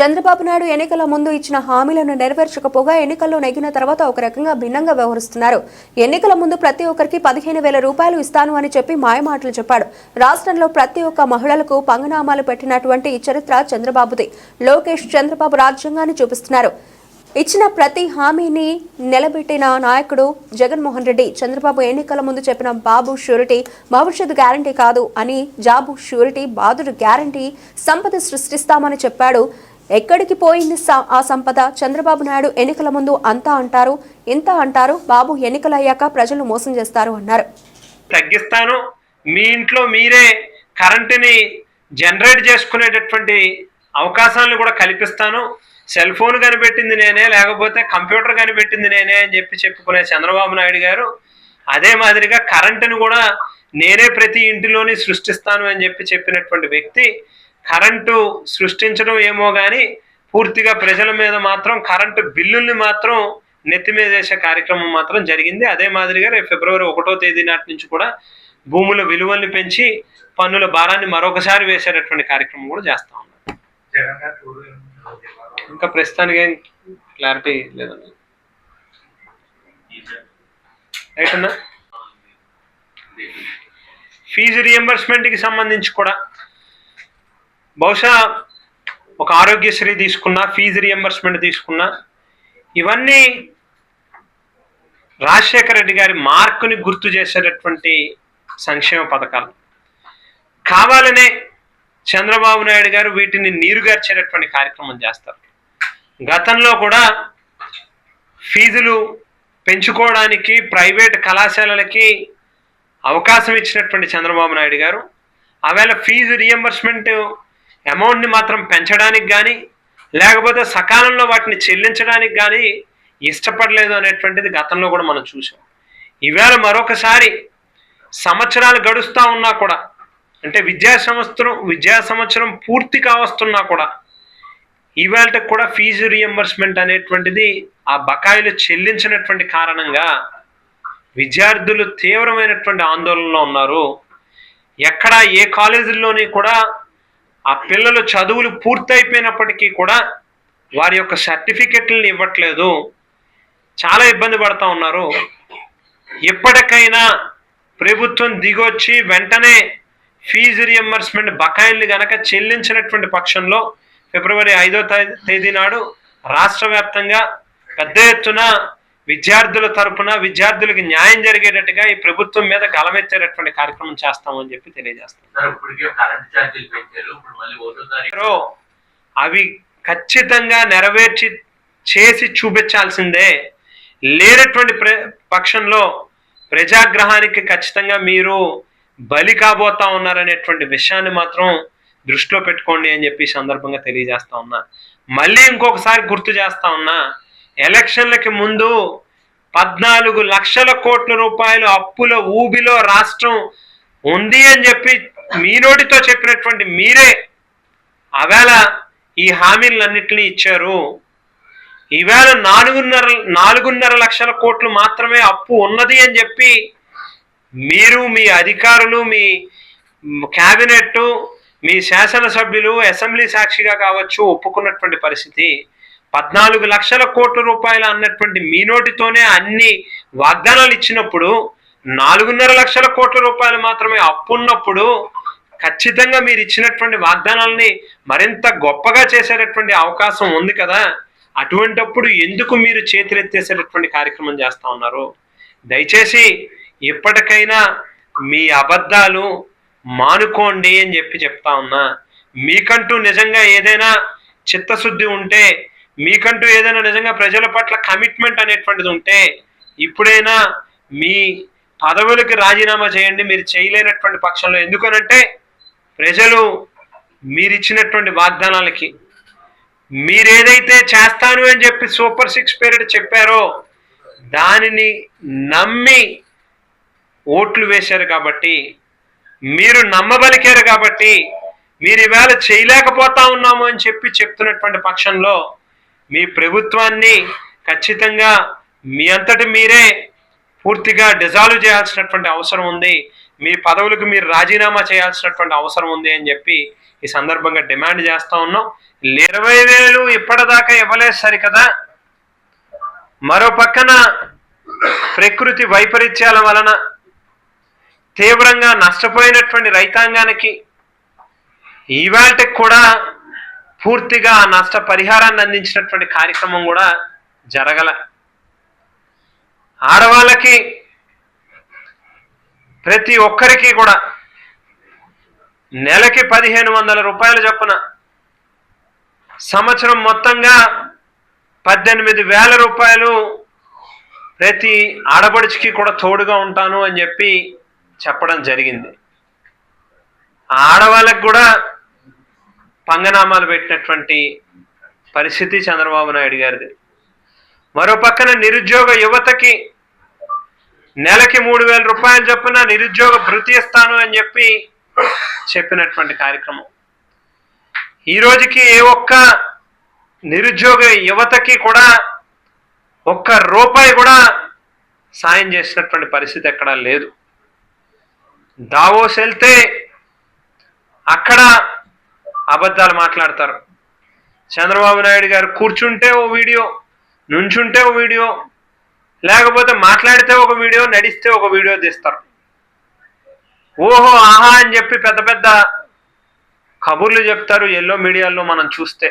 చంద్రబాబు నాయుడు ఎన్నికల ముందు ఇచ్చిన హామీలను నెరవేర్చకపోగా ఎన్నికల్లో నెగ్గిన తర్వాత ఒక రకంగా భిన్నంగా వ్యవహరిస్తున్నారు. ఎన్నికల ముందు ప్రతి ఒక్కరికి పదిహేను వేల రూపాయలు ఇస్తాను అని చెప్పి మాయమాటలు చెప్పాడు. రాష్ట్రంలో ప్రతి ఒక్క మహిళలకు పంగనామాలు పెట్టినటువంటి చరిత్ర చంద్రబాబుది. లోకేష్ చంద్రబాబు రాజ్యాంగాన్ని చూపిస్తున్నారు. ఇచ్చిన ప్రతి హామీని నిలబెట్టిన నాయకుడు జగన్మోహన్ రెడ్డి చంద్రబాబు ఎన్నికల ముందు చెప్పిన బాబు షూరిటీ భవిష్యత్ గ్యారంటీ కాదు అని జాబు షూరిటీ బాధుడు గ్యారంటీ సంపద సృష్టిస్తామని చెప్పాడు. ఎక్కడికి పోయింది ఆ సంపద? చంద్రబాబు నాయుడు ఎన్నికల ముందు అంతా అంటారు ఇంత అంటారు బాబు ఎన్నికలయ్యాక ప్రజలు మోసం చేస్తారు అన్నారు. తగ్గిస్తాను మీ ఇంట్లో మీరే కరెంటుని జనరేట్ చేసుకునేటటువంటి అవకాశాలను కూడా కల్పిస్తాను. సెల్ ఫోన్ కనిపెట్టింది నేనే లేకపోతే కంప్యూటర్ కనిపెట్టింది నేనే అని చెప్పి చెప్పుకునే చంద్రబాబు నాయుడు గారు అదే మాదిరిగా కరెంటును కూడా నేనే ప్రతి ఇంటిలోని సృష్టిస్తాను అని చెప్పి చెప్పినటువంటి వ్యక్తి కరెంటు సృష్టించడం ఏమో కానీ పూర్తిగా ప్రజల మీద మాత్రం కరెంటు బిల్లుల్ని మాత్రం నెత్తి మీద వేసే కార్యక్రమం మాత్రం జరిగింది. అదే మాదిరిగా రేపు ఫిబ్రవరి ఒకటో తేదీ నాటి నుంచి కూడా భూముల విలువల్ని పెంచి పన్నుల భారాన్ని మరొకసారి వేసేటటువంటి కార్యక్రమం కూడా చేస్తా ఉన్నాం. ఇంకా ప్రస్తుతానికి ఏం క్లారిటీ లేదండి రైట్ అన్నా? ఫీజు రియంబర్స్మెంట్కి సంబంధించి కూడా బహుశా ఒక ఆరోగ్యశ్రీ తీసుకున్నా ఫీజు రియంబర్స్మెంట్ తీసుకున్నా ఇవన్నీ రాజశేఖర రెడ్డి గారి మార్కుని గుర్తు చేసేటటువంటి సంక్షేమ పథకాలు. కావాలనే చంద్రబాబు నాయుడు గారు వీటిని నీరుగార్చేటటువంటి కార్యక్రమం చేస్తారు. గతంలో కూడా ఫీజులు పెంచుకోవడానికి ప్రైవేట్ కళాశాలలకి అవకాశం ఇచ్చినటువంటి చంద్రబాబు నాయుడు గారు ఆవేళ ఫీజు రియంబర్స్మెంట్ అమౌంట్ని మాత్రం పెంచడానికి కానీ లేకపోతే సకాలంలో వాటిని చెల్లించడానికి కానీ ఇష్టపడలేదు అనేటువంటిది గతంలో కూడా మనం చూసాం ఈవేళ మరొకసారి సంవత్సరాలు గడుస్తూ ఉన్నా కూడా అంటే విద్యా సంవత్సరం విద్యా సంవత్సరం పూర్తి కావస్తున్నా కూడా ఈవేళకి కూడా ఫీజు రియంబర్స్మెంట్ అనేటువంటిది ఆ బకాయిలు చెల్లించినటువంటి కారణంగా విద్యార్థులు తీవ్రమైనటువంటి ఆందోళనలో ఉన్నారు. ఎక్కడ ఏ కాలేజీల్లోని కూడా ఆ పిల్లలు చదువులు పూర్తయిపోయినప్పటికీ కూడా వారి యొక్క సర్టిఫికెట్లను ఇవ్వట్లేదు. చాలా ఇబ్బంది పడతా ఉన్నారు. ఎప్పటికైనా ప్రభుత్వం దిగొచ్చి వెంటనే ఫీజు రియంబర్స్మెంట్ బకాయిల్ని గనక చెల్లించినటువంటి పక్షంలో ఫిబ్రవరి ఐదో తేదీ నాడు రాష్ట్ర వ్యాప్తంగా పెద్ద ఎత్తున విద్యార్థుల తరపున విద్యార్థులకు న్యాయం జరిగేటట్టుగా ఈ ప్రభుత్వం మీద గలమెత్తేటటువంటి కార్యక్రమం చేస్తామని చెప్పి తెలియజేస్తాం. సార్ ఇప్పటికే కరెంట్ ఛార్జీలు పెంచారు ఇప్పుడు మళ్ళీ ఒకటో తారీఖు లో అవి ఖచ్చితంగా నెరవేర్చి చేసి చూపించాల్సిందే. లేనటువంటి పక్షంలో ప్రజాగ్రహానికి ఖచ్చితంగా మీరు బలి కాబోతా ఉన్నారనేటువంటి విషయాన్ని మాత్రం దృష్టిలో పెట్టుకోండి అని చెప్పి ఈ సందర్భంగా తెలియజేస్తా ఉన్నా. మళ్ళీ ఇంకొకసారి గుర్తు చేస్తా ఉన్నా ఎలక్షన్లకి ముందు పద్నాలుగు లక్షల కోట్ల రూపాయలు అప్పుల ఊబిలో రాష్ట్రం ఉంది అని చెప్పి మీ నోటితో చెప్పినటువంటి మీరే అవేళ ఈ హామీలన్నింటినీ ఇచ్చారు. ఈవేళ నాలుగున్నర నాలుగున్నర లక్షల కోట్లు మాత్రమే అప్పు ఉన్నది అని చెప్పి మీరు మీ అధికారులు మీ క్యాబినెట్ మీ శాసనసభ్యులు అసెంబ్లీ సాక్షిగా కావచ్చు ఒప్పుకున్నటువంటి పరిస్థితి. పద్నాలుగు లక్షల కోట్ల రూపాయలు అన్నటువంటి మీ నోటితోనే అన్ని వాగ్దానాలు ఇచ్చినప్పుడు నాలుగున్నర లక్షల కోట్ల రూపాయలు మాత్రమే అప్పు ఉన్నప్పుడు ఖచ్చితంగా మీరు ఇచ్చినటువంటి వాగ్దానాలని మరింత గొప్పగా చేసేటటువంటి అవకాశం ఉంది కదా. అటువంటప్పుడు ఎందుకు మీరు చేతులెత్తేసేటటువంటి కార్యక్రమం చేస్తూ ఉన్నారు? దయచేసి ఎప్పటికైనా మీ అబద్ధాలు మానుకోండి అని చెప్పి చెప్తా ఉన్నా. మీకంటూ నిజంగా ఏదైనా చిత్తశుద్ధి ఉంటే మీకంటూ ఏదైనా నిజంగా ప్రజల పట్ల కమిట్మెంట్ అనేటువంటిది ఉంటే ఇప్పుడైనా మీ పదవులకి రాజీనామా చేయండి మీరు చేయలేనటువంటి పక్షంలో. ఎందుకనంటే ప్రజలు మీరిచ్చినటువంటి వాగ్దానాలకి మీరేదైతే చేస్తాను అని చెప్పి సూపర్ సిక్స్ పీరియడ్ చెప్పారో దానిని నమ్మి ఓట్లు వేశారు కాబట్టి మీరు నమ్మబలికారు కాబట్టి మీరు ఈవేళ చేయలేకపోతా ఉన్నాము అని చెప్పి చెప్తున్నటువంటి పక్షంలో మీ ప్రభుత్వాన్ని ఖచ్చితంగా మీ అంతటి మీరే పూర్తిగా డిజాల్వ్ చేయాల్సినటువంటి అవసరం ఉంది. మీ పదవులకు మీరు రాజీనామా చేయాల్సినటువంటి అవసరం ఉంది అని చెప్పి ఈ సందర్భంగా డిమాండ్ చేస్తూ ఉన్నాం. ఇరవై వేలు ఇప్పటిదాకా ఇవ్వలేదు సరికదా? మరో పక్కన ప్రకృతి వైపరీత్యాల వలన తీవ్రంగా నష్టపోయినటువంటి రైతాంగానికి ఇవాళకి కూడా పూర్తిగా ఆ నష్ట పరిహారాన్ని అందించినటువంటి కార్యక్రమం కూడా జరగల. ఆడవాళ్ళకి ప్రతి ఒక్కరికి కూడా నెలకి పదిహేను వందల రూపాయల చొప్పున సంవత్సరం మొత్తంగా పద్దెనిమిది వేల రూపాయలు ప్రతి ఆడబడుచుకి కూడా తోడుగా ఉంటాను అని చెప్పి చెప్పడం జరిగింది. ఆడవాళ్ళకి కూడా పంగనామాలు పెట్టినటువంటి పరిస్థితి చంద్రబాబు నాయుడు గారిది. మరో పక్కన నిరుద్యోగ యువతకి నెలకి మూడు వేల రూపాయలు చొప్పున నిరుద్యోగ భృతి ఇస్తాను అని చెప్పి చెప్పినటువంటి కార్యక్రమం. ఈ రోజుకి ఏ ఒక్క నిరుద్యోగ యువతకి కూడా ఒక్క రూపాయి కూడా సాయం చేసినటువంటి పరిస్థితి ఎక్కడా లేదు. దావోస్ వెళ్తే అక్కడ అబద్ధాలు మాట్లాడతారు. చంద్రబాబు నాయుడు గారు కూర్చుంటే ఓ వీడియో నుంచుంటే ఓ వీడియో లేకపోతే మాట్లాడితే ఒక వీడియో నడిస్తే ఒక వీడియో తీస్తారు. ఓహో ఆహా అని చెప్పి పెద్ద పెద్ద కబుర్లు చెప్తారు ఎల్లో మీడియాలో మనం చూస్తే.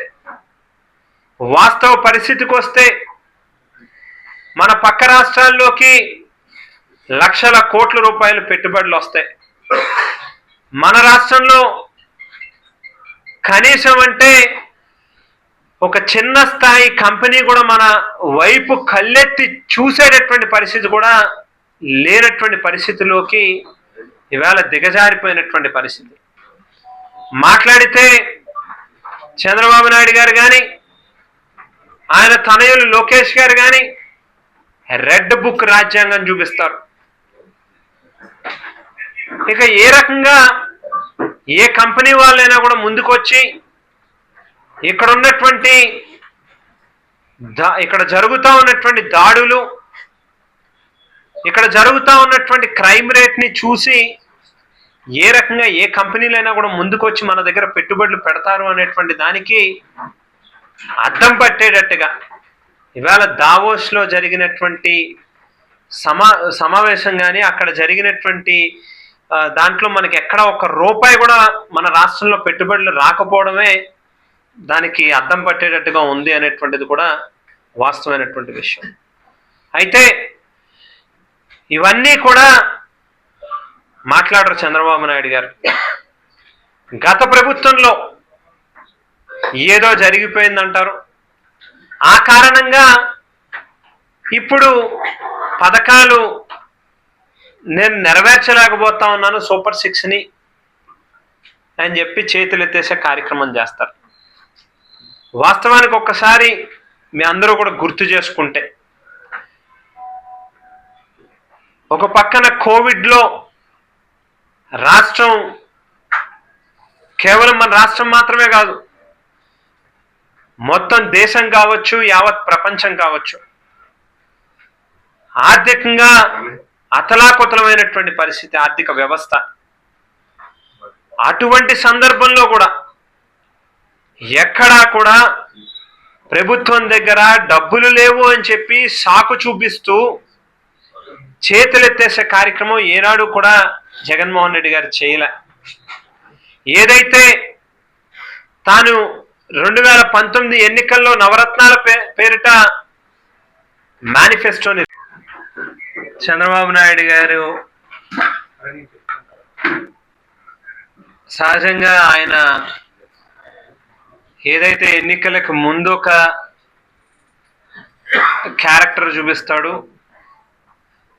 వాస్తవ పరిస్థితికి వస్తే మన పక్క రాష్ట్రాల్లోకి లక్షల కోట్ల రూపాయలు పెట్టుబడులు వస్తాయి. మన రాష్ట్రంలో కనీసం అంటే ఒక చిన్న స్థాయి కంపెనీ కూడా మన వైపు కళ్ళెత్తి చూసేటటువంటి పరిస్థితి కూడా లేనటువంటి పరిస్థితిలోకి ఇవాళ దిగజారిపోయినటువంటి పరిస్థితి. మాట్లాడితే చంద్రబాబు నాయుడు గారు కానీ ఆయన తనయులు లోకేష్ గారు కానీ రెడ్ బుక్ రాజ్యాంగం చూపిస్తారు. ఇక ఏ రకంగా ఏ కంపెనీ వాళ్ళైనా కూడా ముందుకొచ్చి ఇక్కడ ఉన్నటువంటి దా ఇక్కడ జరుగుతూ ఉన్నటువంటి దాడులు ఇక్కడ జరుగుతూ ఉన్నటువంటి క్రైమ్ రేట్ని చూసి ఏ రకంగా ఏ కంపెనీలైనా కూడా ముందుకొచ్చి మన దగ్గర పెట్టుబడులు పెడతారు అనేటువంటి దానికి అర్థం పట్టేటట్టుగా ఇవాళ దావోస్లో జరిగినటువంటి సమా సమావేశం కానీ అక్కడ జరిగినటువంటి దాంట్లో మనకి ఎక్కడ ఒక రూపాయి కూడా మన రాష్ట్రంలో పెట్టుబడులు రాకపోవడమే దానికి అర్థం పట్టేటట్టుగా ఉంది అనేటువంటిది కూడా వాస్తవమైనటువంటి విషయం. అయితే ఇవన్నీ కూడా మాట్లాడరు చంద్రబాబు నాయుడు గారు. గత ప్రభుత్వంలో ఏదో జరిగిపోయిందంటారు. ఆ కారణంగా ఇప్పుడు పథకాలు నేను నెరవేర్చలేకపోతా ఉన్నాను సూపర్ సిక్స్ని అని చెప్పి చేతులు ఎత్తేసే కార్యక్రమం చేస్తారు. వాస్తవానికి ఒక్కసారి మీ అందరూ కూడా గుర్తు చేసుకుంటే ఒక పక్కన కోవిడ్లో రాష్ట్రం కేవలం మన రాష్ట్రం మాత్రమే కాదు మొత్తం దేశం కావచ్చు యావత్ ప్రపంచం కావచ్చు ఆర్థికంగా అతలాకుతలమైనటువంటి పరిస్థితి ఆర్థిక వ్యవస్థ. అటువంటి సందర్భంలో కూడా ఎక్కడా కూడా ప్రభుత్వం దగ్గర డబ్బులు లేవు అని చెప్పి సాకు చూపిస్తూ చేతులెత్తేసే కార్యక్రమం ఏనాడు కూడా జగన్మోహన్ రెడ్డి గారు చేయలే. ఏదైతే తాను రెండు వేల పంతొమ్మిది ఎన్నికల్లో నవరత్నాల పే- పేరిట మేనిఫెస్టోని చంద్రబాబు నాయుడు గారు సహజంగా ఆయన ఏదైతే ఎన్నికలకు ముందు ఒక క్యారెక్టర్ చూపిస్తాడు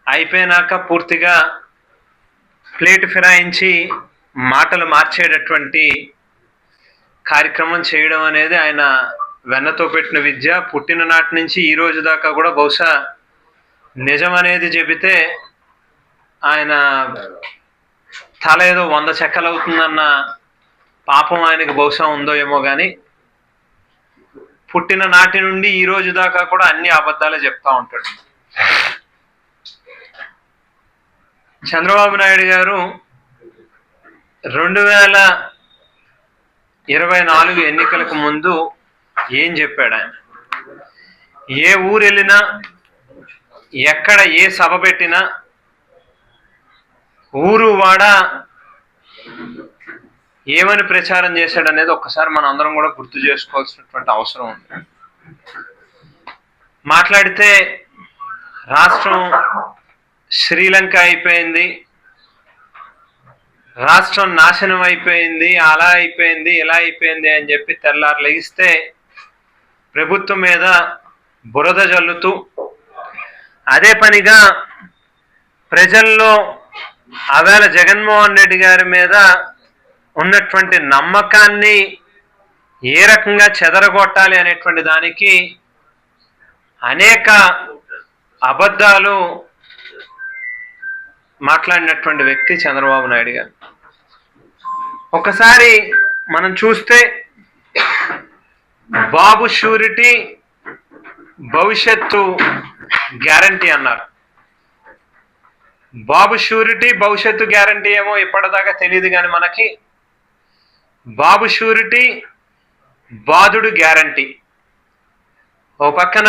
అయిపోయినాక పూర్తిగా ప్లేట్ ఫిరాయించి మాటలు మార్చేటటువంటి కార్యక్రమం చేయడం అనేది ఆయన వెన్నతో పెట్టిన విద్య. పుట్టిన నాటి నుంచి ఈ రోజు దాకా కూడా బహుశా నిజం అనేది చెబితే ఆయన తల ఏదో వంద చెక్కలు అవుతుందన్న పాపం ఆయనకి బహుశా ఉందో ఏమో కానీ పుట్టిన నాటి నుండి ఈ రోజు దాకా కూడా అన్ని అబద్ధాలే చెప్తా ఉంటాడు. చంద్రబాబు నాయుడు గారు రెండు వేల ఇరవై నాలుగు ఎన్నికలకు ముందు ఏం చెప్పాడు ఆయన? ఏ ఊరు వెళ్ళినా ఎక్కడ ఏ సభ పెట్టినా ఊరు వాడ ఏమని ప్రచారం చేశాడు అనేది ఒక్కసారి మనం అందరం కూడా గుర్తు చేసుకోవాల్సినటువంటి అవసరం ఉంది. మాట్లాడితే రాష్ట్రం శ్రీలంక అయిపోయింది రాష్ట్రం నాశనం అయిపోయింది అలా అయిపోయింది ఇలా అయిపోయింది అని చెప్పి తెల్లారు లెగిస్తే ప్రభుత్వం మీద బురద జల్లుతూ అదే పనిగా ప్రజల్లో ఆవేళ జగన్మోహన్ రెడ్డి గారి మీద ఉన్నటువంటి నమ్మకాన్ని ఏ రకంగా చెదరగొట్టాలి అనేటువంటి దానికి అనేక అబద్ధాలు మాట్లాడినటువంటి వ్యక్తి చంద్రబాబు నాయుడు గారు. ఒకసారి మనం చూస్తే బాబు షూరిటీ భవిష్యత్తు గ్యారంటీ అన్నారు. బాబు షూరిటీ భవిష్యత్తు గ్యారంటీ ఏమో ఇప్పటిదాకా తెలియదు కానీ మనకి బాబు షూరిటీ బాధుడు గ్యారంటీ. ఓ పక్కన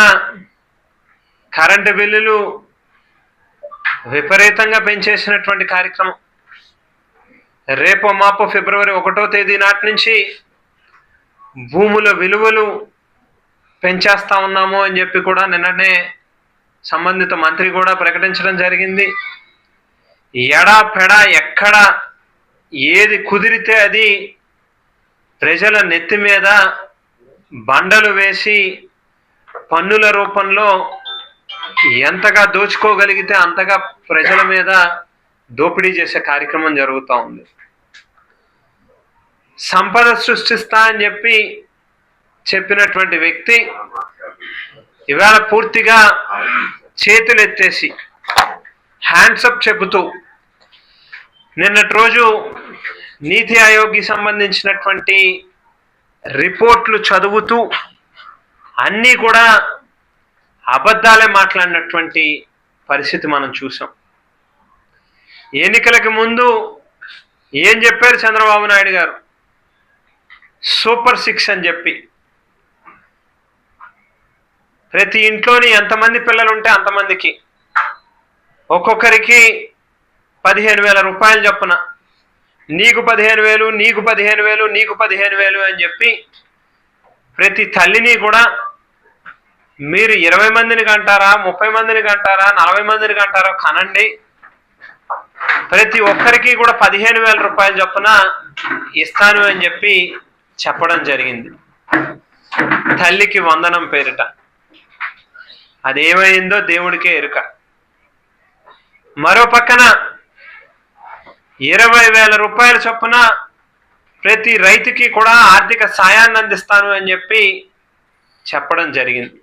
కరెంటు బిల్లులు విపరీతంగా పెంచేసినటువంటి కార్యక్రమం. రేపో మాపో ఫిబ్రవరి ఒకటో తేదీ నాటి నుంచి భూముల విలువలు పెంచేస్తా ఉన్నాము అని చెప్పి కూడా నిన్ననే సంబంధిత మంత్రి కూడా ప్రకటించడం జరిగింది. ఎడా పెడ ఎక్కడ ఏది కుదిరితే అది ప్రజల నెత్తి మీద బండలు వేసి పన్నుల రూపంలో ఎంతగా దోచుకోగలిగితే అంతగా ప్రజల మీద దోపిడీ చేసే కార్యక్రమం జరుగుతూ ఉంది. సంపద సృష్టిస్తా అని చెప్పి చెప్పినటువంటి వ్యక్తి ఇవాళ పూర్తిగా చేతులెత్తేసి హ్యాండ్సప్ చెబుతూ నిన్నటి రోజు నీతి ఆయోగ్కి సంబంధించినటువంటి రిపోర్ట్లు చదువుతూ అన్నీ కూడా అబద్ధాలే మాట్లాడినటువంటి పరిస్థితి మనం చూసాం. ఎన్నికలకి ముందు ఏం చెప్పారు చంద్రబాబు నాయుడు గారు? సూపర్ సిక్స్ అని చెప్పి ప్రతి ఇంట్లోని ఎంతమంది పిల్లలు ఉంటే అంతమందికి. ఒక్కొక్కరికి పదిహేను వేల రూపాయలు చొప్పున. నీకు పదిహేను వేలు నీకు పదిహేను వేలు నీకు పదిహేను వేలు అని చెప్పి ప్రతి తల్లిని కూడా మీరు ఇరవై మందిని కంటారా ముప్పై మందిని కంటారా నలభై మందిని కంటారా కనండి. ప్రతి ఒక్కరికి కూడా పదిహేను వేల రూపాయలు చొప్పున ఇస్తాను అని చెప్పి చెప్పడం జరిగింది. తల్లికి వందనం పేరిట. అదేమైందో దేవుడికే ఎరుక. మరో పక్కన ఇరవై వేల రూపాయల చొప్పున ప్రతి రైతుకి కూడా ఆర్థిక సాయాన్ని అందిస్తాను అని చెప్పి చెప్పడం జరిగింది.